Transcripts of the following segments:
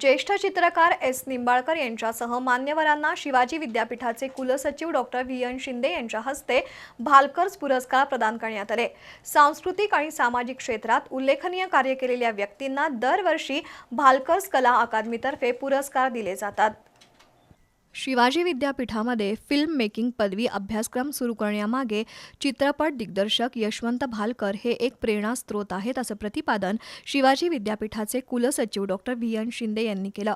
ज्येष्ठ चित्रकार एस निंबाळकर यांच्यासह मान्यवरांना शिवाजी विद्यापीठाचे कुलसचिव डॉक्टर व्ही. एन. शिंदे यांच्या हस्ते भालकर्स पुरस्कार प्रदान करण्यात आले. सांस्कृतिक आणि सामाजिक क्षेत्रात उल्लेखनीय कार्य केलेल्या व्यक्तींना दरवर्षी भालकर्स कला अकादमीतर्फे पुरस्कार दिले जातात. शिवाजी विद्यापीठामध्ये फिल्म मेकिंग पदवी अभ्यासक्रम सुरू करण्यामागे चित्रपट दिग्दर्शक यशवंत भालकर हे एक प्रेरणास्त्रोत आहेत असं प्रतिपादन शिवाजी विद्यापीठाचे कुलसचिव डॉक्टर व्ही. एन. शिंदे यांनी केलं.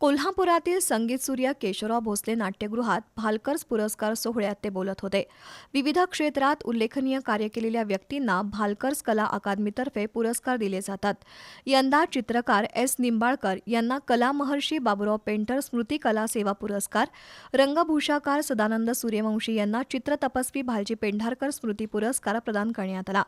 कोल्हापुरातील संगीतसूर्य केशवराव भोसले नाट्यगृहात भालकर्स पुरस्कार सोहळ्यात ते बोलत होते. विविध क्षेत्रात उल्लेखनीय कार्य केलेल्या व्यक्तींना भालकर्स कला अकादमीतर्फे पुरस्कार दिले जातात. यंदा चित्रकार एस. निंबाळकर यांना कला महर्षी बाबुराव पेंटर स्मृती कला सेवा पुरस्कार रंगभूषाकार सदानंद सूर्यवंशी यांना चित्रतपस्वी भालजी पेंढारकर स्मृती पुरस्कार प्रदान करण्यात आला.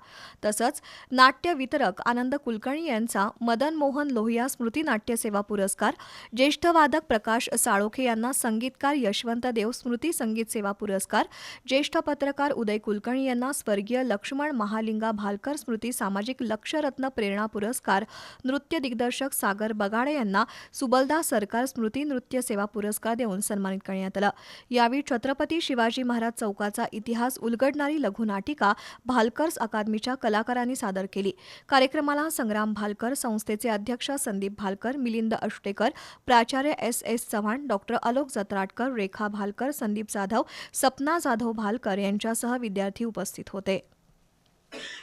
तसंच नाट्य वितरक आनंद कुलकर्णी यांचा मदन मोहन लोहिया स्मृती नाट्य सेवा पुरस्कार ज्येष्ठ वादक प्रकाश साळोखे यांना संगीतकार यशवंत देव स्मृती संगीत सेवा पुरस्कार ज्येष्ठ पत्रकार उदय कुलकर्णी यांना स्वर्गीय लक्ष्मण महालिंगा भालकर स्मृती सामाजिक लक्षरत्न प्रेरणा पुरस्कार नृत्य दिग्दर्शक सागर बगाडे यांना सुबलदा सरकार स्मृती नृत्य सेवा पुरस्कार देऊन सन्मानित करण्यात आलं. यावेळी छत्रपती शिवाजी महाराज चौकाचा इतिहास उलगडणारी लघुनाटिका भालकर्स अकादमीच्या कलाकारांनी सादर केली. कार्यक्रमाला संग्राम भालकर संस्थेचे अध्यक्ष संदीप भालकर मिलिंद अष्टेकर प्राचार्य S S Chavan doctor Alok Jatratkar Rekha Bhalkar Sandeep Jadhav Sapna Jadhav Bhalkar यांच्यासह विद्यार्थी उपस्थित होते.